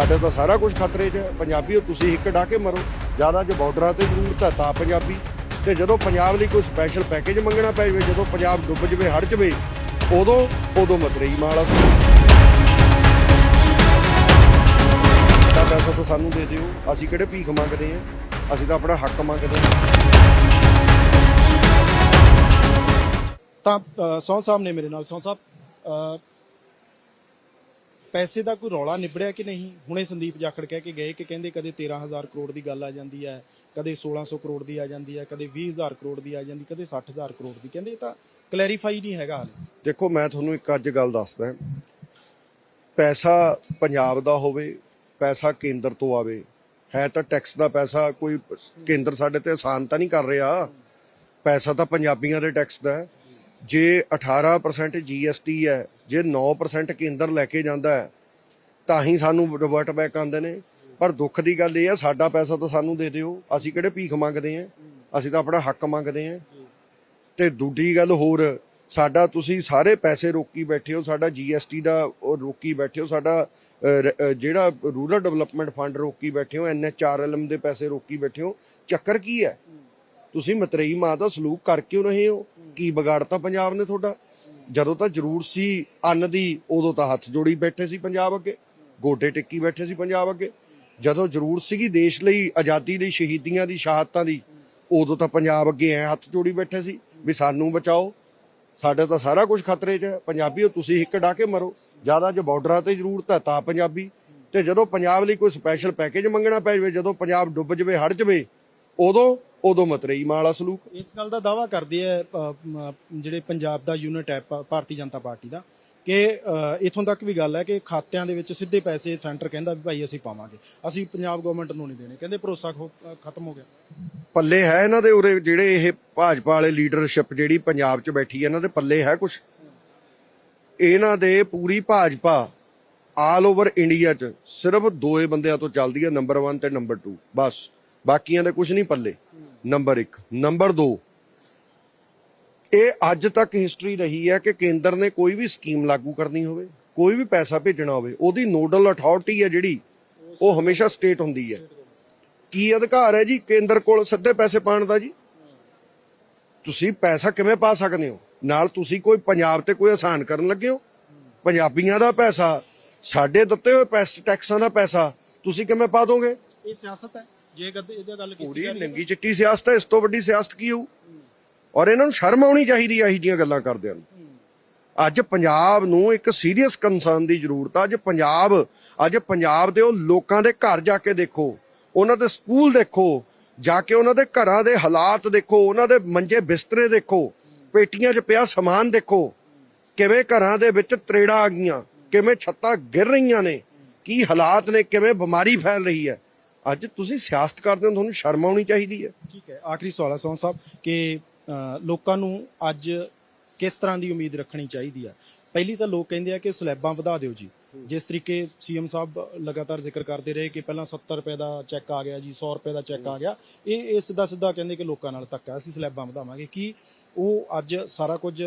ਸਾਡੇ ਤਾਂ ਸਾਰਾ ਕੁਝ ਖਤਰੇ 'ਚ ਹੈ। ਪੰਜਾਬੀਓ ਤੁਸੀਂ ਇੱਕ ਡਾ ਕੇ ਮਰੋ। ਜ਼ਿਆਦਾ ਜੇ ਬਾਰਡਰਾਂ ਤੇ ਜ਼ਰੂਰਤ ਹੈ ਤਾਂ ਪੰਜਾਬੀ। ਤੇ ਜਦੋਂ ਪੰਜਾਬ ਲਈ ਕੋਈ ਸਪੈਸ਼ਲ ਪੈਕੇਜ ਮੰਗਣਾ ਪੈ ਜਾਵੇ ਜਦੋਂ ਪੰਜਾਬ ਡੁੱਬ ਜਵੇ ਹੜ ਜਵੇ ਉਦੋਂ ਉਦੋਂ ਮਤਰੇਈ ਮਾਲਾ ਸੀ ਤਾਂ ਪੈਸਾ ਤਾਂ ਸਾਨੂੰ ਦੇ ਦਿਓ। ਅਸੀਂ ਕਿਹੜੇ ਭੀਖ ਮੰਗਦੇ ਹਾਂ? ਅਸੀਂ ਤਾਂ ਆਪਣਾ ਹੱਕ ਮੰਗਦੇ ਹਾਂ। ਤਾਂ ਅ, ਸੌਂ ਸਾਹਿਬ ਨੇ ਮੇਰੇ ਨਾਲ। ਸੌਂ ਸਾਹਿਬ ਅ, ਪੈਸੇ ਦਾ ਕੋਈ ਰੌਲਾ ਨਿਬੜਿਆ ਕਿ ਨਹੀਂ? ਹੁਣੇ ਸੰਦੀਪ ਜਾਖੜ ਕਹਿ ਕੇ ਗਏ ਕਿ ਕਹਿੰਦੇ ਕਦੇ 13000 ਕਰੋੜ ਦੀ ਗੱਲ ਆ ਜਾਂਦੀ ਹੈ, ਕਦੇ 1600 ਕਰੋੜ ਦੀ ਆ ਜਾਂਦੀ ਹੈ, ਕਦੇ 20000 ਕਰੋੜ ਦੀ ਆ ਜਾਂਦੀ, ਕਦੇ 60000 ਕਰੋੜ ਦੀ। ਕਹਿੰਦੇ ਇਹ ਤਾਂ ਕਲੈਰੀਫਾਈ ਨਹੀਂ ਹੈਗਾ ਹਾਲੇ। ਦੇਖੋ, ਮੈਂ ਤੁਹਾਨੂੰ ਇੱਕ ਅੱਜ ਗੱਲ ਦੱਸਦਾ। ਪੈਸਾ ਪੰਜਾਬ ਦਾ ਹੋਵੇ, ਪੈਸਾ ਕੇਂਦਰ ਤੋਂ ਆਵੇ, ਹੈ ਤਾਂ ਟੈਕਸ ਦਾ ਪੈਸਾ ਕੋਈ ਕੇਂਦਰ ਸਾਡੇ ਤੇ ਆਸਾਨ ਤਾਂ ਨਹੀਂ ਕਰ ਰਿਹਾ। ਪੈਸਾ ਤਾਂ ਪੰਜਾਬੀਆਂ ਦੇ ਟੈਕਸ ਦਾ ਹੈ। ਜੇ 18% GST ਹੈ, ਜੇ 9% ਕੇਂਦਰ ਲੈ ਕੇ ਜਾਂਦਾ ਹੈ, ਤਾਂ ਹੀ ਸਾਨੂੰ ਰਿਵਰਟ ਬੈਕ ਆਉਂਦੇ ਨੇ। ਪਰ ਦੁੱਖ ਦੀ ਗੱਲ ਇਹ ਹੈ, ਸਾਡਾ ਪੈਸਾ ਤਾਂ ਸਾਨੂੰ ਦੇ ਦਿਓ। ਅਸੀਂ ਕਿਹੜੇ ਭੀਖ ਮੰਗਦੇ ਆਂ ਅਸੀਂ ਤਾਂ ਆਪਣਾ ਹੱਕ ਮੰਗਦੇ ਆਂ ਤੇ ਦੂਜੀ ਗੱਲ ਹੋਰ, ਸਾਡਾ ਤੁਸੀਂ ਸਾਰੇ ਪੈਸੇ ਰੋਕੀ ਬੈਠੇ ਹੋ, ਸਾਡਾ ਜੀਐਸਟੀ ਦਾ ਉਹ ਰੋਕੀ ਬੈਠੇ ਹੋ, ਸਾਡਾ ਜਿਹੜਾ ਰੂਰਲ ਡਿਵੈਲਪਮੈਂਟ ਫੰਡ ਰੋਕੀ ਬੈਠੇ ਹੋ ਐਨਐਚਆਰਐਲਐਮ ਦੇ ਪੈਸੇ ਰੋਕੀ ਬੈਠੇ ਹੋ, ਚੱਕਰ ਕੀ ਹੈ? ਤੁਸੀਂ ਮਤਰੇਈ ਮਾਂ ਦਾ ਸਲੂਕ ਕਰ ਕਿਉਂ ਰਹੇ ਹੋ? ਕੀ ਵਿਗਾੜਤਾ ਪੰਜਾਬ ਨੇ ਤੁਹਾਡਾ? ਜਦੋਂ ਤਾਂ ਜ਼ਰੂਰ ਸੀ ਅੰਨ ਦੀ, ਉਦੋਂ ਤਾਂ ਹੱਥ ਜੋੜੀ ਬੈਠੇ ਸੀ ਪੰਜਾਬ ਅੱਗੇ। ਗੋਡੇ ਟਿੱਕੀ ਬੈਠੇ ਸੀ ਪੰਜਾਬ ਅੱਗੇ। ਜਦੋਂ ਜ਼ਰੂਰ ਸੀਗੀ ਦੇਸ਼ ਲਈ ਆਜ਼ਾਦੀ ਲਈ, ਸ਼ਹੀਦੀਆਂ ਦੀ, ਸ਼ਹਾਦਤਾਂ ਦੀ, ਉਦੋਂ ਤਾਂ ਪੰਜਾਬ ਅੱਗੇ ਐ ਹੱਥ ਜੋੜੀ ਬੈਠੇ ਸੀ ਵੀ ਸਾਨੂੰ ਬਚਾਓ। ਸਾਡੇ ਤਾਂ ਸਾਰਾ ਕੁਝ ਖਤਰੇ 'ਚ ਹੈ। ਪੰਜਾਬੀਓ ਤੁਸੀਂ ਇੱਕ ਡਾ ਕੇ ਮਰੋ। ਜ਼ਿਆਦਾ ਜੇ ਬਾਰਡਰਾਂ ਤੇ ਜ਼ਰੂਰਤ ਹੈ ਤਾਂ ਪੰਜਾਬੀ। ਤੇ ਜਦੋਂ ਪੰਜਾਬ ਲਈ ਕੋਈ ਸਪੈਸ਼ਲ ਪੈਕੇਜ ਮੰਗਣਾ ਪੈ ਜਾਵੇ, ਜਦੋਂ ਪੰਜਾਬ ਡੁੱਬ ਜਵੇ ਹੜ ਜਵੇ, ਉਦੋਂ ਉਦੋਂ ਮਤਰੇਈ ਮਾਲਾ ਸਲੂਕ। ਇਸ ਗੱਲ ਦਾ ਦਾਵਾ ਕਰਦੇ ਆ ਮ, ਜਿਹੜੇ ਪੰਜਾਬ ਦਾ ਯੂਨਿਟ ਹੈ ਭਾਰਤੀ ਜਨਤਾ ਪਾਰਟੀ ਦਾ ਕਿ ਇੱਥੋਂ ਤੱਕ ਵੀ ਗੱਲ ਹੈ ਕਿ ਖਾਤਿਆਂ ਦੇ ਵਿੱਚ ਸਿੱਧੇ ਪੈਸੇ ਸੈਂਟਰ ਕਹਿੰਦਾ ਵੀ ਭਾਈ ਅਸੀਂ ਪਾਵਾਂਗੇ। ਅਸੀਂ ਪੰਜਾਬ ਗਵਰਨਮੈਂਟ ਨੂੰ ਨਹੀਂ ਦੇਣੇ ਕਹਿੰਦੇ ਭਰੋਸਾ ਖਤਮ ਹੋ ਗਿਆ। ਪੱਲੇ ਹੈ ਇਹਨਾਂ ਦੇ ਉਰੇ ਜਿਹੜੇ ਇਹ ਭਾਜਪਾ ਵਾਲੇ ਲੀਡਰਸ਼ਿਪ ਜਿਹੜੀ ਪੰਜਾਬ 'ਚ ਬੈਠੀ ਹੈ ਇਹਨਾਂ ਦੇ ਪੱਲੇ ਹੈ ਕੁਝ ਇਹਨਾਂ ਦੇ ਪੂਰੀ ਭਾਜਪਾ ਆਲ ਓਵਰ ਇੰਡੀਆ 'ਚ ਸਿਰਫ ਦੋਏ ਬੰਦਿਆਂ ਤੋਂ ਚੱਲਦੀ ਹੈ ਨੰਬਰ 1 ਤੇ ਨੰਬਰ 2 ਬਸ। ਬਾਕੀਆਂ ਦੇ ਕੁਝ ਨਹੀਂ ਪੱਲੇ। ਨੰਬਰ 1 ਨੰਬਰ 2 ਇਹ ਅੱਜ ਤੱਕ ਹਿਸਟਰੀ ਰਹੀ ਹੈ ਕਿ ਕੇਂਦਰ ਨੇ ਕੋਈ ਵੀ ਸਕੀਮ ਲਾਗੂ ਕਰਨੀ ਹੋਵੇ, ਕੋਈ ਵੀ ਪੈਸਾ ਭੇਜਣਾ ਹੋਵੇ, ਉਹਦੀ ਨੋਡਲ ਅਥਾਰਟੀ ਹੈ ਜਿਹੜੀ, ਉਹ ਹਮੇਸ਼ਾ ਸਟੇਟ ਹੁੰਦੀ ਹੈ। ਕੀ ਅਧਿਕਾਰ ਹੈ ਜੀ ਕੇਂਦਰ ਕੋਲ ਸਿੱਧੇ ਪੈਸੇ ਪਾਣ ਦਾ ਜੀ? ਤੁਸੀਂ ਪੈਸਾ ਕਿਵੇਂ ਪਾ ਸਕਦੇ ਹੋ? ਨਾਲ ਤੁਸੀਂ ਕੋਈ ਪੰਜਾਬ ਤੇ ਕੋਈ ਆਸਾਨ ਕਰਨ ਲੱਗੇ ਹੋ? ਪੰਜਾਬੀਆਂ ਦਾ ਪੈਸਾ, ਸਾਡੇ ਦਿੱਤੇ ਹੋਏ ਪੈਸੇ ਟੈਕਸਾਂ ਦਾ ਪੈਸਾ, ਤੁਸੀਂ ਕਿਵੇਂ ਪਾ ਦੋਗੇ? ਇਹ ਸਿਆਸਤ ਹੈ। ਜੇ ਕਦੇ ਇਹਦੀ ਗੱਲ ਕੀਤੀ ਪੂਰੀ ਨੰਗੀ ਚਿੱਟੀ ਸਿਆਸਤ ਹੈ ਇਸ ਤੋਂ ਵੱਡੀ ਸਿਆਸਤ ਕੀ ਹੋਊ? ਔਰ ਇਹਨਾਂ ਨੂੰ ਸ਼ਰਮ ਆਉਣੀ ਚਾਹੀਦੀ ਹੈ ਇਹੋ ਜਿਹੀਆਂ ਗੱਲਾਂ ਕਰਦਿਆਂ ਨੂੰ। ਅੱਜ ਪੰਜਾਬ ਨੂੰ ਇੱਕ ਸੀਰੀਅਸ ਕੰਸਰਨ ਦੀ ਜ਼ਰੂਰਤ ਆ। ਅੱਜ ਪੰਜਾਬ ਅੱਜ ਪੰਜਾਬ ਦੇ ਉਹ ਲੋਕਾਂ ਦੇ ਘਰ ਜਾ ਕੇ ਦੇਖੋ ਉਹਨਾਂ ਦੇ ਸਕੂਲ ਦੇਖੋ ਜਾ ਕੇ ਉਹਨਾਂ ਦੇ ਘਰਾਂ ਦੇ ਹਾਲਾਤ ਦੇਖੋ ਉਹਨਾਂ ਦੇ ਮੰਜੇ ਬਿਸਤਰੇ ਦੇਖੋ ਪੇਟੀਆਂ 'ਚ ਪਿਆ ਸਮਾਨ ਦੇਖੋ ਕਿਵੇਂ ਘਰਾਂ ਦੇ ਵਿੱਚ ਤਰੇੜਾਂ ਆ ਗਈਆਂ ਕਿਵੇਂ ਛੱਤਾਂ ਗਿਰ ਰਹੀਆਂ ਨੇ ਕੀ ਹਾਲਾਤ ਨੇ ਕਿਵੇਂ ਬਿਮਾਰੀ ਫੈਲ ਰਹੀ ਹੈ। ਅੱਜ ਤੁਸੀਂ ਸਿਆਸਤ ਕਰਦੇ ਹੋ, ਤੁਹਾਨੂੰ ਸ਼ਰਮ ਆਉਣੀ ਚਾਹੀਦੀ ਹੈ। ਠੀਕ ਹੈ। ਆਖਰੀ ਸਵਾਲ ਹੈ ਸੌਂ ਸਾਹਿਬ, ਕਿ ਲੋਕਾਂ ਨੂੰ ਅੱਜ ਕਿਸ ਤਰ੍ਹਾਂ ਦੀ ਉਮੀਦ ਰੱਖਣੀ ਚਾਹੀਦੀ ਆ? ਪਹਿਲੀ ਤਾਂ ਲੋਕ ਕਹਿੰਦੇ ਆ ਕਿ ਸਲੈਬਾਂ ਵਧਾ ਦਿਓ ਜੀ। ਜਿਸ ਤਰੀਕੇ ਸੀਐਮ ਸਾਹਿਬ ਲਗਾਤਾਰ ਜ਼ਿਕਰ ਕਰਦੇ ਰਹੇ ਕਿ ਪਹਿਲਾਂ 70 ਰੁਪਏ ਦਾ ਚੈੱਕ ਆ ਗਿਆ ਜੀ 100 ਰੁਪਏ ਦਾ ਚੈੱਕ ਆ ਗਿਆ। ਇਹ ਇਹ ਸਿੱਧਾ ਸਿੱਧਾ ਕਹਿੰਦੇ ਕਿ ਲੋਕਾਂ ਨਾਲ ਧੱਕਾ, ਅਸੀਂ ਸਲੈਬਾਂ ਵਧਾਵਾਂਗੇ। ਕੀ ਉਹ ਅੱਜ ਸਾਰਾ ਕੁਝ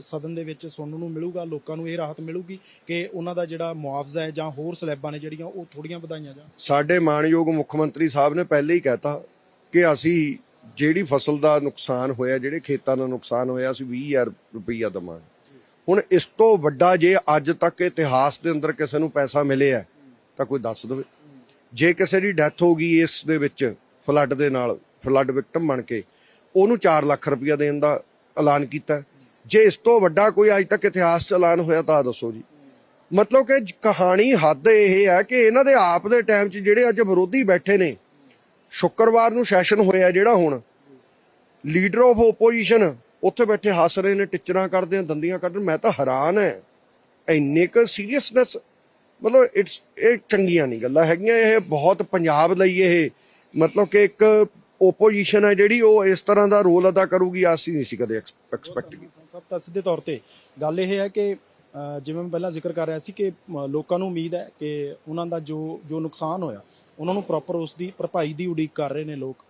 ਸਦਨ ਦੇ ਵਿੱਚ ਸੁਣਨ ਨੂੰ ਮਿਲੂਗਾ, ਲੋਕਾਂ ਨੂੰ ਇਹ ਰਾਹਤ ਮਿਲੂਗੀ ਕਿ ਉਹਨਾਂ ਦਾ ਜਿਹੜਾ ਮੁਆਵਜ਼ਾ ਹੈ ਜਾਂ ਹੋਰ ਸਲੈਬਾਂ ਨੇ ਜਿਹੜੀਆਂ ਉਹ ਥੋੜੀਆਂ ਵਧਾਈਆਂ ਜਾਣ। ਸਾਡੇ ਮਾਣਯੋਗ ਮੁੱਖ ਮੰਤਰੀ ਸਾਹਿਬ ਨੇ ਪਹਿਲੇ ਹੀ ਕਹਿਤਾ ਕਿ ਅਸੀਂ ਜਿਹੜੀ ਫਸਲ ਦਾ ਨੁਕਸਾਨ ਹੋਇਆ, ਜਿਹੜੇ ਖੇਤਾਂ ਦਾ ਨੁਕਸਾਨ ਹੋਇਆ, ਅਸੀਂ 20000 ਰੁਪਈਆ ਦਵਾਂਗੇ। ਹੁਣ ਇਸ ਤੋਂ ਵੱਡਾ ਜੇ ਅੱਜ ਤੱਕ ਇਤਿਹਾਸ ਦੇ ਅੰਦਰ ਕਿਸੇ ਨੂੰ ਪੈਸਾ ਮਿਲਿਆ ਤਾਂ ਕੋਈ ਦੱਸ ਦੇਵੇ। ਜੇ ਕਿਸੇ ਦੀ ਡੈਥ ਹੋ ਗਈ ਇਸ ਦੇ ਵਿੱਚ, ਫਲੱਡ ਦੇ ਨਾਲ, ਫਲੱਡ ਵਿਕਟਮ ਬਣ ਕੇ ਉਹਨੂੰ 4 ਲੱਖ ਰੁਪਇਆ ਦੇਣ ਦਾ ਐਲਾਨ ਕੀਤਾ। ਜੇ ਇਸ ਤੋਂ ਵੱਡਾ ਕੋਈ ਅੱਜ ਤੱਕ ਇਤਿਹਾਸ ਚ ਐਲਾਨ ਹੋਇਆ ਤਾਂ ਦੱਸੋ ਜੀ। ਮਤਲਬ ਕਿ ਕਹਾਣੀ ਹੱਦ ਇਹ ਹੈ ਕਿ ਇਹਨਾਂ ਦੇ ਆਪ ਦੇ ਟਾਈਮ 'ਚ ਜਿਹੜੇ ਅੱਜ ਵਿਰੋਧੀ ਬੈਠੇ ਨੇ, ਸ਼ੁੱਕਰਵਾਰ ਨੂੰ ਸੈਸ਼ਨ ਹੋਇਆ ਜਿਹੜਾ ਹੁਣ ਲੀਡਰ ਆਫ ਓਪੋਜੀਸ਼ਨ ਉੱਥੇ ਬੈਠੇ ਹੱਸ ਰਹੇ ਨੇ, ਟਿਚਰਾਂ ਕਰਦੇ ਆ, ਦੰਦੀਆਂ ਕੱਢ ਮੈਂ ਤਾਂ ਹੈਰਾਨ ਹੈ। ਇੰਨੇ ਕੁ ਸੀਰੀਅਸਨੈਸ ਮਤਲਬ ਇਟਸ ਇਹ ਚੰਗੀਆਂ ਨਹੀਂ ਗੱਲਾਂ ਹੈਗੀਆਂ, ਇਹ ਬਹੁਤ ਪੰਜਾਬ ਲਈ ਇਹ, ਮਤਲਬ ਕਿ ਇੱਕ ਓਪੋਜੀਸ਼ਨ ਹੈ ਜਿਹੜੀ ਉਹ ਇਸ ਤਰ੍ਹਾਂ ਦਾ ਰੋਲ ਅਦਾ ਕਰੂਗੀ ਅਸੀਂ ਨਹੀਂ ਸੀ ਕਦੇ ਐਕਸਪੈਕਟ ਕੀਤਾ। ਸਭ ਤਾਂ ਸਿੱਧੇ ਤੌਰ ਤੇ। ਗੱਲ ਇਹ ਹੈ ਕਿ ਜਿਵੇਂ ਮੈਂ ਪਹਿਲਾਂ ਜ਼ਿਕਰ ਕਰ ਰਿਹਾ ਸੀ ਕਿ ਲੋਕਾਂ ਨੂੰ ਉਮੀਦ ਹੈ ਕਿ ਉਹਨਾਂ ਦਾ ਜੋ ਜੋ ਨੁਕਸਾਨ ਹੋਇਆ ਉਹਨਾਂ ਨੂੰ ਪ੍ਰੋਪਰ ਉਸ ਦੀ ਭਰਪਾਈ ਦੀ ਉਡੀਕ ਕਰ ਰਹੇ ਨੇ ਲੋਕ।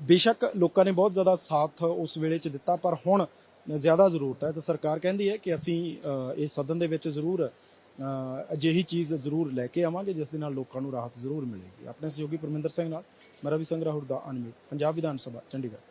ਬੇਸ਼ੱਕ ਲੋਕਾਂ ਨੇ ਬਹੁਤ ਜ਼ਿਆਦਾ ਸਾਥ ਉਸ ਵੇਲੇ 'ਚ ਦਿੱਤਾ ਪਰ ਹੁਣ ਜ਼ਿਆਦਾ ਜ਼ਰੂਰਤ ਹੈ। ਤੇ ਸਰਕਾਰ ਕਹਿੰਦੀ ਹੈ ਕਿ ਅਸੀਂ ਇਸ ਸਦਨ ਦੇ ਵਿੱਚ ਜ਼ਰੂਰ ਅਜਿਹੀ ਚੀਜ਼ ਜ਼ਰੂਰ ਲੈ ਕੇ ਆਵਾਂਗੇ ਜਿਸ ਦੇ ਨਾਲ ਲੋਕਾਂ ਨੂੰ ਰਾਹਤ ਜ਼ਰੂਰ ਮਿਲੇਗੀ। ਆਪਣੇ ਸਹਿਯੋਗੀ ਪਰਮਿੰਦਰ ਸਿੰਘ ਨਾਲ ਮੈਂ ਰਵੀ ਸਿੰਘ ਦਾ ਅਨਮਿਊਟ ਪੰਜਾਬ ਵਿਧਾਨ ਸਭਾ ਚੰਡੀਗੜ੍ਹ।